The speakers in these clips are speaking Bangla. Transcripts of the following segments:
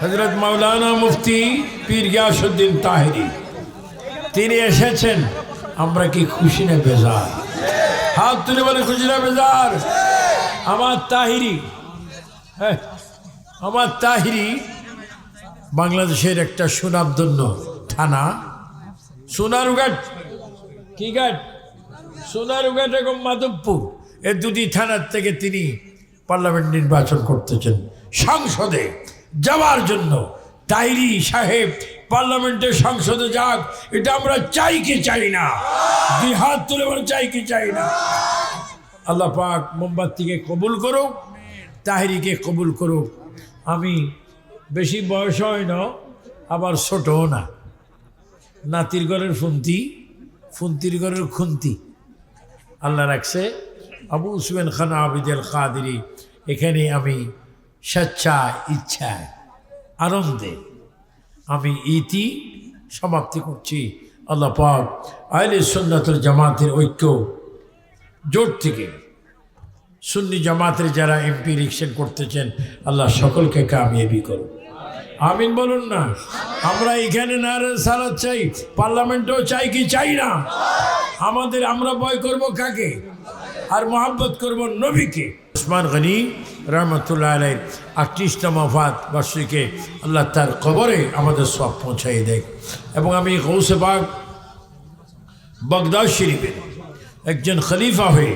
হজরত মাওলানা মুফতি পীর গিয়াসুদ্দিন তাহেরি, তিনি এসেছেন। আমরা কি খুশি না বেজার? হাত তুলে বলে খুশি না বেজার? আমার তাহিরি হ্যাঁ আমার তাহিরি বাংলাদেশের একটা সুনামধন্য থানা। সোনারুঘাট, কি ঘাট? সোনারুঘাট এবং মাধবপুর, এ দুটি থানার থেকে তিনি পার্লামেন্ট নির্বাচন করতেছেন। সংসদে যাওয়ার জন্য। তাইরি সাহেব, পার্লামেন্টের সংসদে যাক, এটা আমরা চাই কি চাই না। দুই হাত তুলে বলে, চাই কি চাই না। আল্লাহ পাক মোমবাতিকে কবুল করুক, তাহিরিকে কবুল করুক। আমি বেশি বয়স হয় না, আবার ছোটও না। নাতির ঘরের ফুন্তি ফুন্তির ঘরের খুন্তি। আল্লাহ রাখছে। আবু উসমান খান আবিদুল কাদেরি, এখানে আমি স্বেচ্ছায় ইচ্ছায় আনন্দে আমি ইতি সমাপ্তি করছি। আল্লাহ পাক আইলে সুন্নাতুল জামাতের ঐক্য জোট থেকে সুন্নি জামাতের যারা এমপি ইলেকশন করতেছেন, আল্লাহ সকলকে কামিয়াবি করুন আমিন বলুন না, আমরা এখানে না সালাদ চাই, পার্লামেন্টেও চাই কি চাই না? আমাদের আমরা ভয় করব কাকে? আর মোহাব্বত করব নবীকে। উসমান গনি রহমতুল্লাহ আলাই আটত্রিশতম ওফাত বার্ষিকে আল্লাহ তার কবরে আমাদের সব পৌঁছাই দেয়। এবং আমি গৌসেবাগ বগদাদ শরীফের একজন খলিফা হয়ে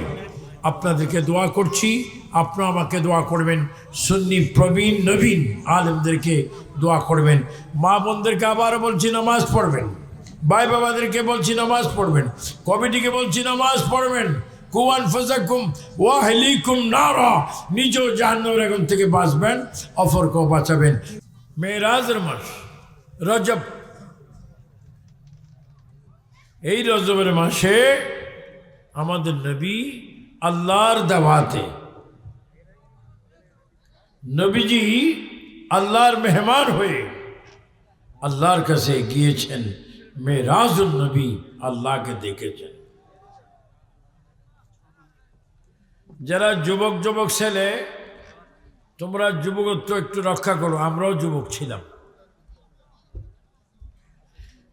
আপনাদেরকে দোয়া করছি। আপনারা আমাকে দোয়া করবেন। সুন্নি প্রবীণ, নবীন আলেমদেরকে দোয়া করবেন। মা বোনদেরকে আবারও বলছি, নামাজ পড়বেন। ভাই বাবাদেরকে বলছি, নামাজ পড়বেন। কমিটিকে বলছি, নামাজ পড়বেন। কুয়ান ফজাকুম ওয়াহলিকুম নারা। নিজেও জাহান্নামের এখন থেকে বাঁচবেন অফরকেও বাঁচাবেন। মেয়েরাজের মাস, রজব। এই রজবের মাসে আমাদের নবী আল্লাহর দাওয়াতে, নবীজি আল্লাহর মেহমান হয়ে আল্লাহর কাছে গিয়েছেন মেরাজুল নবী আল্লাহকে দেখেছেন। যারা যুবক যুবক ছেলে, তোমরা যুবকত্ব একটু রক্ষা করো, আমরাও যুবক ছিলাম।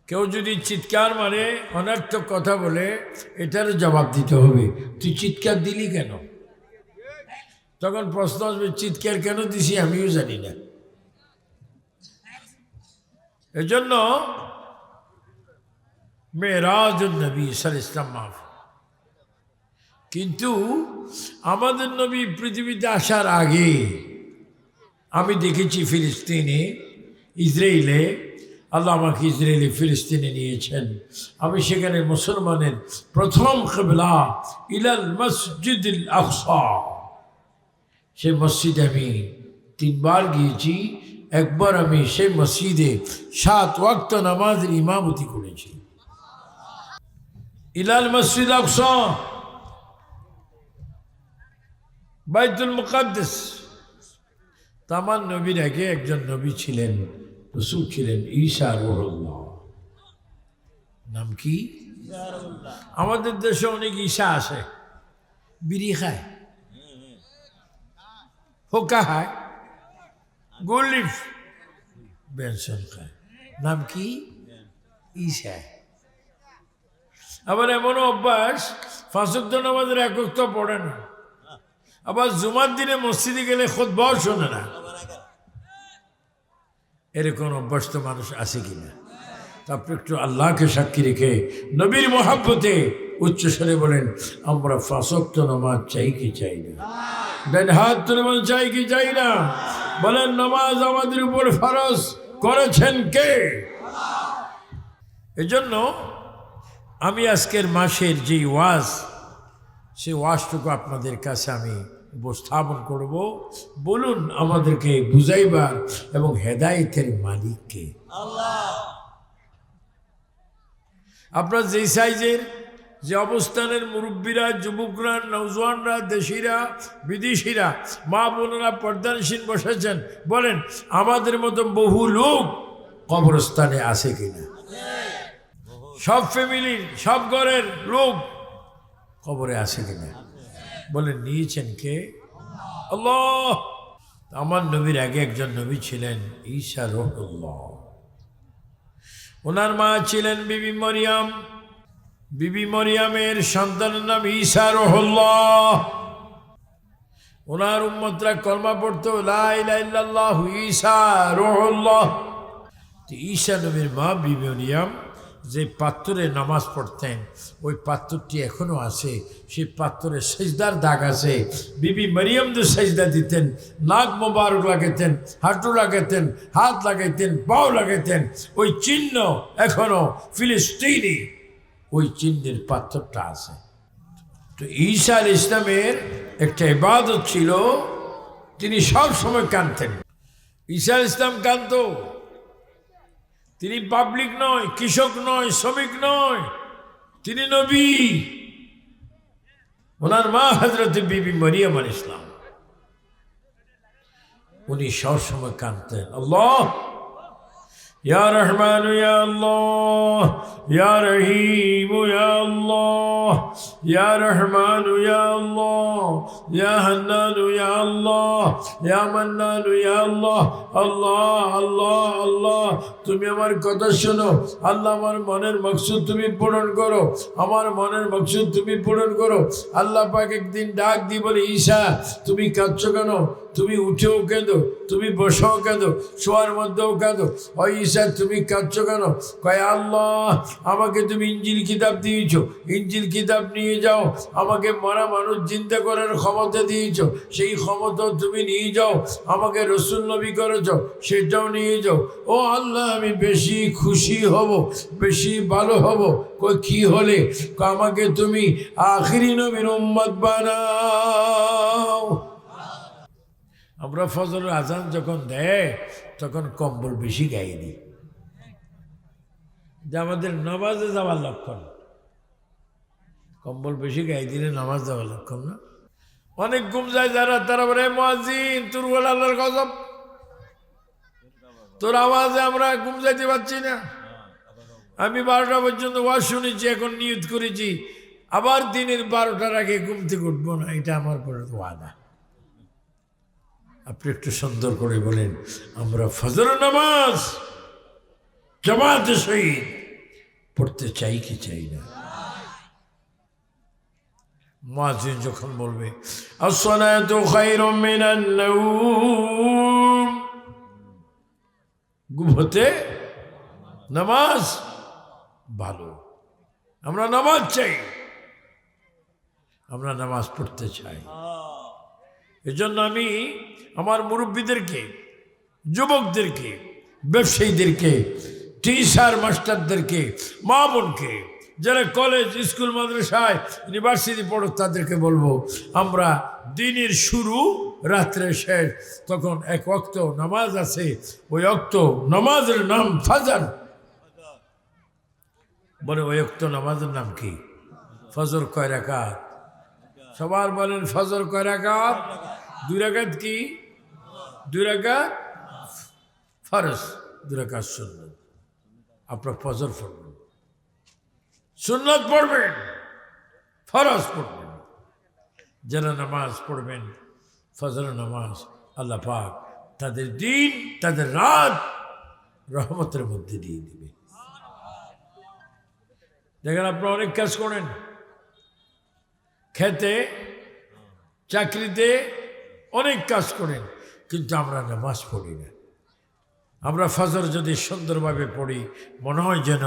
কেউ যদি চিৎকার মারে, অনার্থক কথা বলে, এটার জবাব দিতে হবে। তুই চিৎকার দিলি কেন? তখন প্রশ্ন আসবে, চিৎকার কেন দিছি? আমিও জানি না। এজন্য মেয়েরাজ নবী সাল ইসলাম মাফ কিন্তু আমাদের নবী পৃথিবীতে আসার আগে, আমি দেখেছি ফিলিস্তিনে ইসরায়েলে আল্লাহ আমাকে ইসরায়েলি ফিলিস্তিনে নিয়েছেন। আমি সেখানে মুসলমানের প্রথম কেবলা ইলাল মসজিদ আকসা। সে মসজিদে আমি তিনবার গিয়েছি, একবার আমি সেই মসজিদে সাত ওয়াক্ত নামাজের ইমামতি করেছি। ইলাল মসজিদ আকসা বাইতুল মুকাদ্দেস। তামান নবীর আগে একজন নবী ছিলেন, রসুল ছিলেন ঈশা রহুল্লাহ। নাম কি? আমাদের দেশে অনেক ঈশা আসে বিড়ি খায় হোকা খায়, গোলিফ বেনসন খায়। নাম কি? ঈশা আবার এমনও অভ্যাস ফাঁসুদ্দ নামাজের একক তো পড়ে না। আবার জুমার দিনে মসজিদে গেলে খোদ বর শোনে না। এরকম অভ্যস্ত মানুষ আছে কিনা? তারপর একটু আল্লাহকে সাক্ষী রেখে নবীর মহাব্বতে উচ্চস্বরে বলেন, আমরা ফাঁসক্ত নামাজ চাই কি চাই না? ডান হাত তুলে বলেন, চাই কি চাই না? বলেন, নামাজ আমাদের উপর ফরজ, করেছেন কে? এজন্য আমি আজকের মাসের যে ওয়াজ সেই ওয়াজটুকু আপনাদের কাছে আমি উপস্থাপন করব। বলুন আমাদেরকে বুঝাইবার এবং হেদায়েতের মালিককে। আপনার যেই সাইজের যে অবস্থানের মুরব্বীরা যুবকরা নৌজওয়ানরা দেশিরা বিদেশিরা মা বোনেরা পর্দানসীন বসেছেন বলেন আমাদের মতো বহু লোক কবরস্থানে আছে কিনা? সব ফ্যামিলির সব ঘরের লোক কবরে আছে কিনা? বলে, নিয়েছেন কে? আল্লাহ! আমার নবীর আগে একজন নবী ছিলেন ঈশা রহুল্লাহ ওনার মা ছিলেন বিবি মরিয়াম। বিবি মরিয়ামের সন্তানের নাম ঈশা রহুল্লাহ ওনার উম্মতরা কলমা পড়তো লাইল্লাহ ঈশা রহুল্লাহ ঈশা নবীর মা বিবি মরিয়াম যে পাত্রে নামাজ পড়তেন, ওই পাত্রটি এখনও আছে। সেই পাত্রে সেজদার দাগ আছে। বিবি মরিয়ম যে সেজদা দিতেন, নাক মোবারক লাগাইতেন হাঁটু লাগাইতেন হাত লাগাইতেন, পাও লাগাইতেন ওই চিহ্ন এখনও ফিলিস্তিনি। ওই চিহ্নের পাত্রটা আছে। তো আল ইসলামের একটা ইবাদত ছিল, তিনি সব সময় কানতেন ঈসা ইসলাম কান্ত তিনি পাবলিক নয়, কৃষক নয়, শ্রমিক নয়। তিনি নবী। ওনার মা হজরত বিবি মরিয়াম আল ইসলাম উনি সবসময় কানতেন আল্লাহ! يا رحمن يا الله يا رحيم يا الله يا رحمن يا الله يا حنان يا الله يا منان يا الله الله الله الله তুমি আমার কথা শোনো আল্লাহ আমার মনের মকসুদ তুমি পূরণ করো আমার মনের মকসুদ তুমি পূরণ করো আল্লাহ পাক একদিন ডাক দিয়ে বলে ঈশা তুমি কাঁদছো কেন তুমি উঠেও কেঁদো, তুমি বসেও কেঁদো, শোয়ার মধ্যেও কাঁদো। ও ঈশা তুমি কাঁদছো কেন? কয়, আল্লাহ, আমাকে তুমি ইঞ্জিল কিতাব দিয়েছ। ইঞ্জিল কিতাব নিয়ে যাও, আমাকে মরা মানুষ চিন্তা করার ক্ষমতা দিয়েছ। সেই ক্ষমতা তুমি নিয়ে যাও, আমাকে রসুল নবী করেছ, সেটাও নিয়ে যাও। ও আল্লাহ, আমি বেশি খুশি হব, বেশি ভালো হব। কই কি হলে? আমাকে তুমি আখিরি নবীর উম্মত বানাও। আমরা ফজরের আজান যখন দেয়, তখন কম্বল বেশি গায়ে দিই। যে আমাদের নামাজে যাওয়ার লক্ষণ। কম্বল বেশি গায়ে দিলে নামাজ যাওয়ার লক্ষণ না? অনেক ঘুম যায় যারা, তারা বলে মহাজিন, তোর আল্লাহর গজব। তোর আওয়াজে আমরা ঘুম যাইতে পারছি না। আমি বারোটা পর্যন্ত ওয়াজ শুনেছি, এখন নিয়ত করেছি, আবার দিনের বারোটার আগে ঘুম থেকে উঠবো না, এটা আমার পরে ওয়াদা। আপনি একটু সুন্দর করে বলেন, আমরা ফজর নামাজ জামাতে সহিত পড়তে চাই কি চাই না? মাঝে যখন বলবে হতে নামাজ ভালো। আমরা নামাজ চাই, আমরা নামাজ পড়তে চাই। এজন্য আমি আমার মুরব্বীদেরকে, যুবকদেরকে, ব্যবসায়ীদেরকে, টিচার মাস্টারদেরকে, মা বোনকে, যারা কলেজ, স্কুল, মাদ্রাসায়, ইউনিভার্সিটি পড়ো, তাদেরকে বলব, আমরা দিনের শুরু, রাত্রে শেষ, তখন এক অক্ত নামাজ আছে, ওই অক্ত নামাজের নাম ফাজার। বলে, ওই অক্ত নামাজের নাম কি? ফজর কয় রাকাত? সবার বলেন, ফজর কয় রাকাত? দুই রাকাত কি? দুই রাকাত ফরজ। দুই রাকাত সুন্নত। আপনার ফজর পড়বেন। সুন্নত পড়বেন, ফরজ পড়বেন। যারা নামাজ পড়বেন, ফজর নামাজ আল্লাহ পাক তাদের দিন, তাদের রাত রহমতের মধ্যে দিয়ে দিবে। দেখেন আপনারা অনেক কাজ করেন। খেতে, চাকরিতে অনেক কাজ করেন, কিন্তু আমরা নামাজ পড়ি না। আমরা ফজর যদি সুন্দরভাবে পড়ি, মনে হয় যেন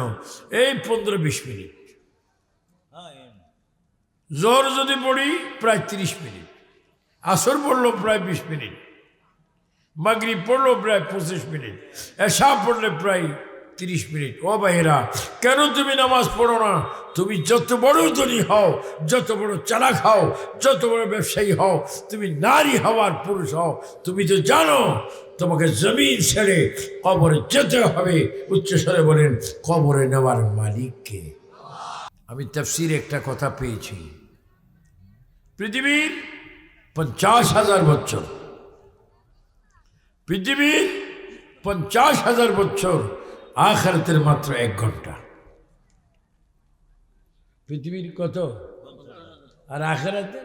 এই পনেরো বিশ মিনিট। জ্বর যদি পড়ি, প্রায় তিরিশ মিনিট। আসর পড়ল প্রায় বিশ মিনিট। মাগরি পড়ল প্রায় পঁচিশ মিনিট। এসা পড়লে প্রায় তিরিশ মিনিট। ও ভাইয়েরা, কেন তুমি নামাজ পড়ো না? তুমি যত বড় ধনী হও, যত বড় চালাক হও, যত বড় ব্যবসায়ী হও, তুমি নারী হওয়ার পুরুষ হও। তুমি তো জানো, তোমাকে জমিন ছেড়ে কবরে যেতে হবে। উচ্চস্বরে বলেন, কবরে নেওয়ার মালিককে। আমি তফসির একটা কথা পেয়েছি। পৃথিবীর পঞ্চাশ হাজার বছর, পৃথিবীর পঞ্চাশ হাজার বছর আখারাতের মাত্র এক ঘণ্টা। পৃথিবীর কত? আর আখারাতে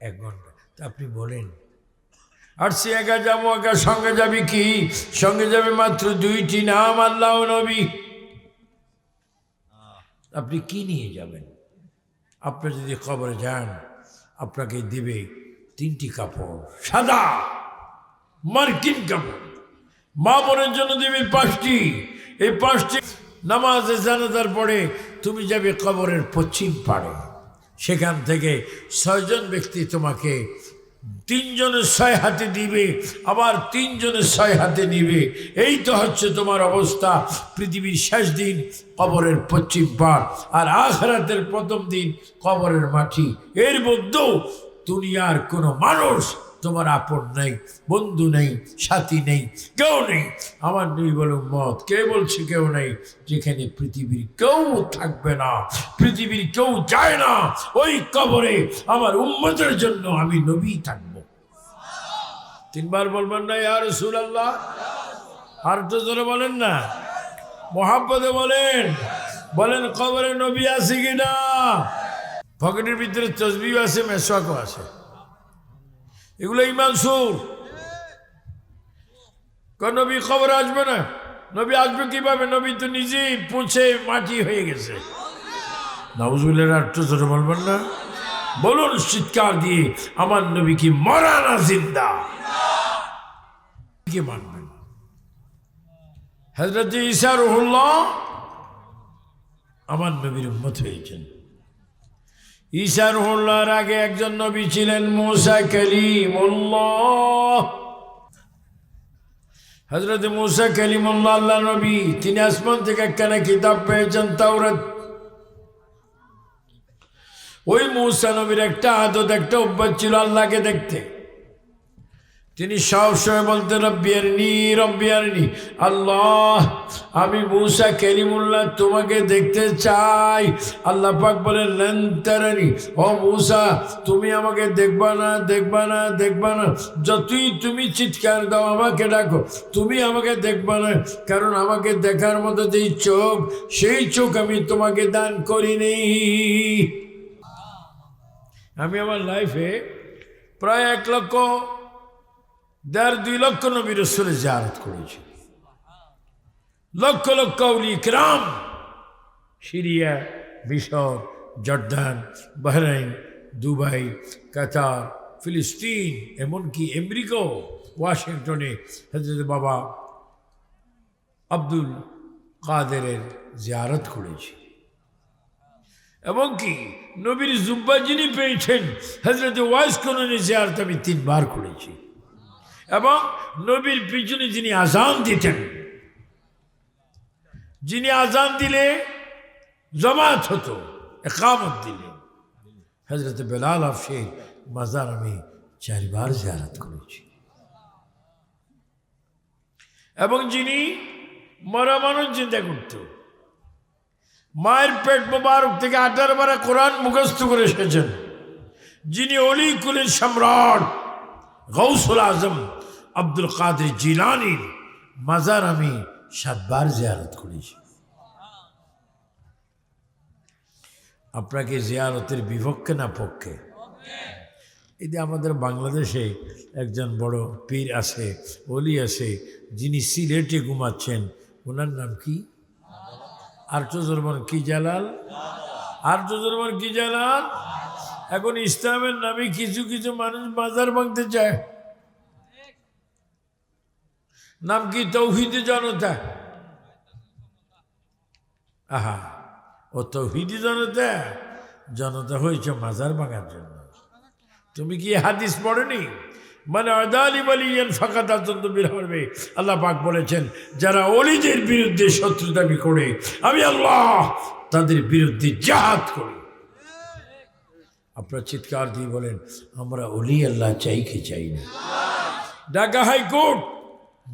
এক ঘণ্টা। তা আপনি বলেন। আসছি একা যাব, একা সঙ্গে যাবি কি? সঙ্গে যাবে মাত্র দুইটি নাম আল্লাহ নবী। আপনি কি নিয়ে যাবেন? আপনি যদি কবরে যান, আপনাকে দেবে তিনটি কাপড়। সাদা মার্কিন কাপড়। মা বোনের জন্য দিবে পাঁচটি। এই পাঁচটি নামাজে জানাজার পরে তুমি যাবে কবরের পশ্চিম পাড়ে। সেখান থেকে ছয়জন ব্যক্তি তোমাকে তিনজনের ছয় হাতে দিবে, আবার তিনজনের ছয় হাতে নিবে। এই তো হচ্ছে তোমার অবস্থা পৃথিবীর শেষ দিন, কবরের পশ্চিম পাড়। আর আখরাতের প্রথম দিন, কবরের মাটি। এর মধ্যেও দুনিয়ার কোনো মানুষ তোমার আপন নেই, বন্ধু নেই, সাথী নেই, কেউ নেই। আমার নেই বলুন মত, কে বলছে কেউ নেই? যেখানে পৃথিবীর কেউ থাকবে না, পৃথিবীর কেউ যায় না, ওই কবরে আমার উম্মতের জন্য আমি নবী থাকব। তিনবার বলবেন না ইয়ার রসুল আল্লাহ আর তো জোরে বলেন না। মোহাম্মদে বলেন বলেন কবরে নবী আছে কিনা? পকেটের ভিতরে তসবিও আছে মেসওয়াকও আছে। এগুলো ইমান সুর। নবী খবর আসবে না? নবী আসবে কীভাবে? নবী তো নিজেই পৌঁছে মাটি হয়ে গেছে। নবজুলের আর তো জোরে বলবেন না? বলুন, চিৎকার দিয়ে, আমার নবী কি মরা না জিন্দা? কে মানবেন হজরত রহুল্লাহ, আমার নবীর উম্মত হয়েছেন। ঈসা হল্লার আগে একজন নবী ছিলেন মোসা কালিমুল্লাহ। হজরত মোসা কালিমুল্লাহ আল্লাহ নবী, তিনি আসমান থেকে একখানা কিতাব পেয়েছেন তাওরাত। ওই মৌসা নবীর একটা আদত, একটা অভ্যাস ছিল আল্লাহকে দেখতে। তিনি সবসময় বলতে রব্বিয়ারনি রব্বিয়ারনি আল্লাহ, আমি মৌসা কেরিমুল্লাহ তোমাকে দেখতে চাই। আল্লাহ পাক বলেন লেন্তারানি ও মৌসা, তুমি আমাকে দেখবা না দেখবা না দেখবা না। যতই তুমি চিৎকার দাও, আমাকে ডাকো, তুমি আমাকে দেখবা না। কারণ আমাকে দেখার মতো যেই চোখ, সেই চোখ আমি তোমাকে দান করিনি। আমি আমার লাইফে প্রায় এক লক্ষ দেড় দুই লক্ষ নবী রসুলের জাহারত করেছি। লক্ষ লক্ষ উলি ক্রাম। সিরিয়া, মিশর, জর্দান, বাহরাইন, দুবাই, কাতার, ফিলিস্তিন, এমনকি আমেরিকাও, ওয়াশিংটনে হজরত বাবা আব্দুল কাদেরের জিয়ারত করেছি। এমনকি নবীর জুব্বা যিনি পেয়েছেন হজরত ওয়াইস কোরআনের জিয়ারত আমি তিনবার করেছি। এবং নবীর পিছনে যিনি আজান দিতেন, যিনি আজান দিলে জমাত হতো, একামত দিলে। হজরত বেলাল আফসে মাজার আমি চারবার জিয়ারত করেছি। এবং যিনি মরা মানুষ চিন্তা করত, মায়ের পেট মোবারক থেকে আঠারো বারে কোরআন মুখস্থ করে এসেছেন, যিনি অলি কুলের সম্রাট গৌসুল আজম আব্দুল কাদের জিলানির মাজার আমি সাতবার জিয়ারত করেছি। আপনাকে জিয়ারতের বিপক্ষে না পক্ষে? এই আমাদের বাংলাদেশে একজন বড় পীর আছে অলি আছে, যিনি সিলেটে ঘুমাচ্ছেন। ওনার নাম কি? আর্যজরমান কি জালাল? আর্যজরমান কি জালাল? এখন ইসলামের নামে কিছু কিছু মানুষ বাজার ভাঙতে চায়। নাম কি তৌহিদি জনতা? আহা, ও তৌহিদি জনতা? জনতা হয়েছে মাজার ভাঙার জন্য। তুমি কি হাদিস পড়নি? মানে অদালি বলিয়েন ফাঁকা দাতন্ত বের হবে আল্লাহ পাক বলেছেন, যারা অলিদের বিরুদ্ধে শত্রু দাবি করে, আমি আল্লাহ তাদের বিরুদ্ধে জাহাদ করি। আপনার চিৎকার দিয়ে বলেন, আমরা অলি আল্লাহ চাই কি চাই না। ঢাকা হাইকোর্ট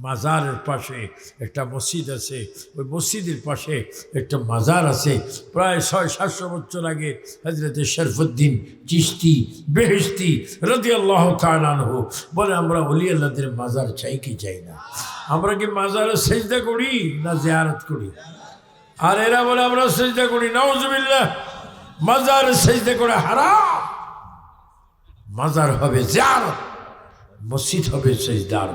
মাজারের পাশে একটা মসজিদ আছে। ওই মসজিদের পাশে একটা মাজার আছে। প্রায় ছয়, সাতশো বছর আগে হজরত শরফুদ্দিন চিস্তি বেহেস্তি রদি আল্লাহ তালানহ বলে, আমরা অলি আল্লাহদের মাজার চাই কি চাই না? আমরা কি মাজারে সেজদা করি না জেয়ারত করি? আর এরা বলে, আমরা সেজদা করি, নাউজুবিল্লাহ। মাজার সেজদা করে হারাম। মাজার হবে জিয়ারত, মসজিদ হবে সেজদার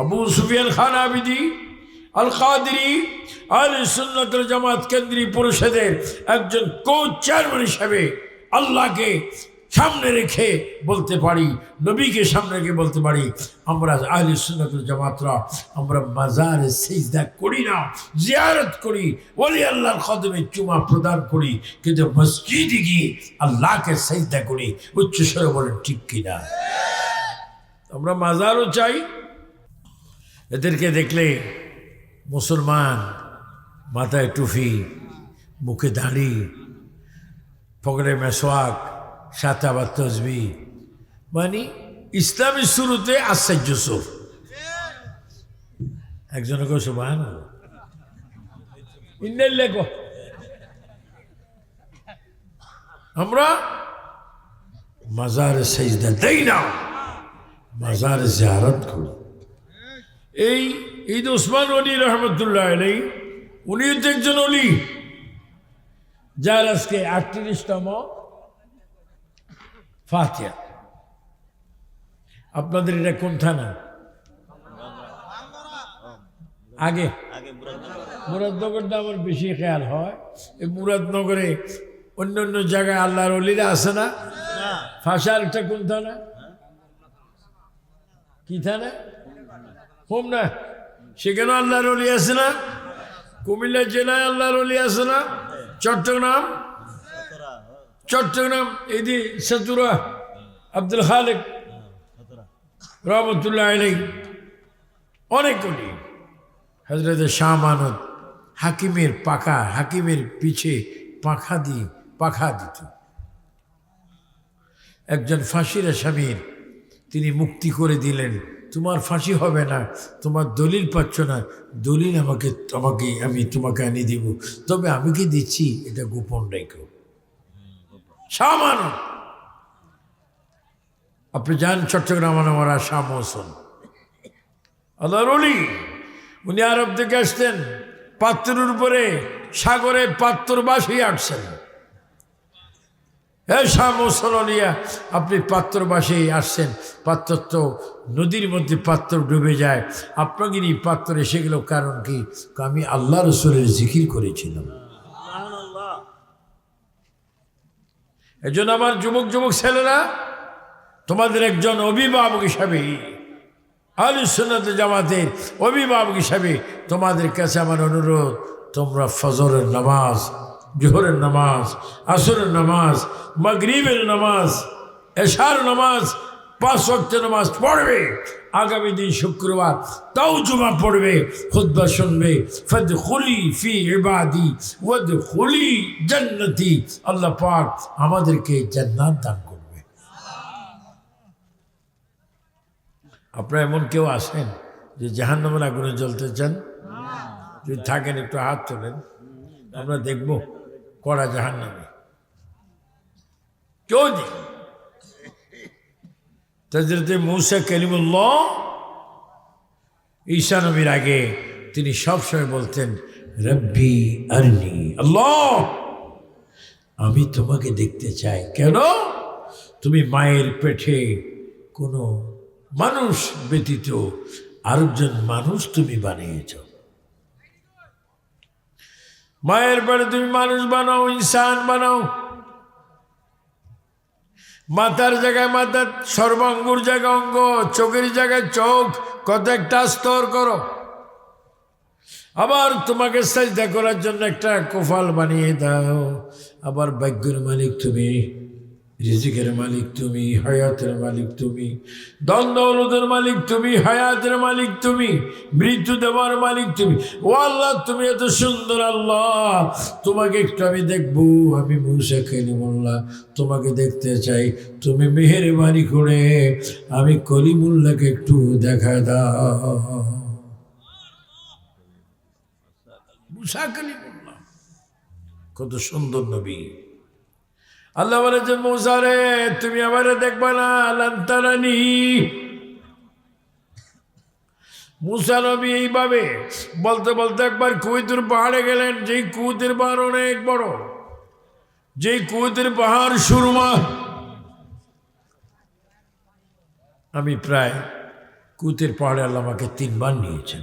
আবু সুফিয়ান খান আবিদি আল কাদরি আল সুন্নতুল জামাত কেন্দ্রীয় পরিষদের একজন কো চেয়ারম্যান হিসাবে আল্লাহকে সামনে রেখে বলতে পারি, নবীকে সামনে রেখে বলতে পারি, আমরা আহলি সুন্নতুল জামাতরা, আমরা মাজারে সেজদা করি না, জিয়ারত করি, ওলি আল্লাহর কদমে চুমা প্রদান করি, কিন্তু মসজিদে গিয়ে আল্লাহকে সেজদা করি উচ্চস্বরে বলেন, ঠিক কিনা? আমরা মাজারও চাই এদেরকে দেখলে মুসলমান মাথায় টুফি মুখে দাড়ি পকেটে মেসোয়াক সাথে আবার তসবি মানে ইসলামের শুরুতে আশ্চর্য সুর একজনে কো সুবাহ লেখো আমরা মাজারে সেজদা দেই না মাজারে জিয়ারত করি এই ঈদ ওসমান অলি রহমতুল্লাহ আলাই উনি তো একজন অলি যার আজকে আটত্রিশতম ফাতিয়া আপনাদের এটা কোন থানা? আগে? মুরাদনগরটা আমার বেশি খেয়াল হয়। এই মুরাদনগরে অন্য অন্য জায়গায় আল্লাহর অলিরা আছে না? ফাঁসার একটা কোন থানা? কি থানা? হোম না? সেখানে আল্লাহর অলি আছে না? কুমিল্লা জেলায় আল্লাহর অলি আছে না? চট্টগ্রাম? চট্টগ্রাম, এদি সতুরা, আব্দুল খালেক, রহমতুল্লাহ আলাই অনেক অলি হজরত শাহ মানত হাকিমের পাখা, হাকিমের পিছে পাখা দিয়ে পাখা দিত। একজন ফাঁসির আসামির, তিনি মুক্তি করে দিলেন। তোমার ফাঁসি হবে না, তোমার দলিল পাচ্ছ না, দলিল আমাকে আমাকে আমি তোমাকে আনিয়ে দিব। তবে আমি কি দিচ্ছি? এটা গোপন রেখো। সামান্য। আপনি যান চট্টগ্রাম আমার শাহ মৌসুম আল্লাহর অলি উনি আরব থেকে আসতেন, পাত্রের উপরে সাগরে পাত্র বাসিয়ে আসছেন। শাহ মুসলিয়া আপনি পাত্র বাসে আসছেন পাত্র তো নদীর মধ্যে পাত্র ডুবে যায়। আপনাকে এই পাত্র এসে গেল কারণ কি? আমি আল্লাহ রসুলের জিকির করেছিলাম। এই জন্য আমার যুবক যুবক ছেলেরা তোমাদের একজন অভিভাবক হিসাবে আলু সুন্নত জামাতের অভিভাবক হিসাবে তোমাদের কাছে আমার অনুরোধ তোমরা ফজরের নামাজ জোহরের নামাজ, আসরের নামাজ, মাগরিবের নামাজ, এশার নামাজ, পাঁচ ওয়াক্ত নামাজ পড়বে। আগামী দিন শুক্রবার তাও জুমা পড়বে খুদ্া শুনবে। ফদ খুলি ফি ইবাদি ওদ খুলি জান্নতি। আল্লাহ পাক আমাদেরকে জান্নাত দান করবে। আপনারা এমন কেউ আসেন যে জাহান্নামের আগুনে জ্বলতে চান? যদি থাকেন একটু হাত তোলেন। আমরা দেখব। কড়া জাহান্নামে। কেউ নেই তাজরতে মৌসা কলিমুল্লাহ ঈশা নবীর আগে তিনি সবসময় বলতেন, রব্বি আরনি। আল্লাহ, আমি তোমাকে দেখতে চাই। কেন? তুমি মায়ের পেটে কোনো মানুষ ব্যতীত আরেকজন মানুষ তুমি বানিয়েছ। মায়ের বাড়ি তুমি মানুষ বানাও, ইনসান বানাও। মাথার জায়গায় মাথার সর্বাঙ্গুর জায়গায় অঙ্গ, চোখের জায়গায় চোখ কত একটা স্তর করো। আবার তোমাকে সাজদা করার জন্য একটা কোফাল বানিয়ে দাও। আবার ভাগ্যের মালিক তুমি। রিজিকের মালিক তুমি, হায়াতের মালিক তুমি দ্বন্দ্বের মালিক তুমি, হায়াতের মালিক তুমি, মৃত্যু দেওয়ার মালিক তুমি। ও আল্লাহ, তুমি এত সুন্দর আল্লাহ। তোমাকে একটু আমি দেখব। আমি মুসা কলিমুল্লাহ, তোমাকে দেখতে চাই। তুমি মেহেরবানি করে আমি কলিমুল্লাহকে একটু দেখা দাও। মুসা কলিমুল্লাহ, কত সুন্দর নবী। আল্লাহ বলে যে, মৌসারে, তুমি আবার দেখবে না লান্তারানি মুসা নবী এইভাবে বলতে বলতে একবার কুয়েতের পাহাড়ে গেলেন। যেই কুয়েতের পাহাড় অনেক বড়, যেই কুয়েতের পাহাড় সুরমা, আমি প্রায় কুতের পাহাড়ে আল্লাহ আমাকে তিনবার নিয়েছেন।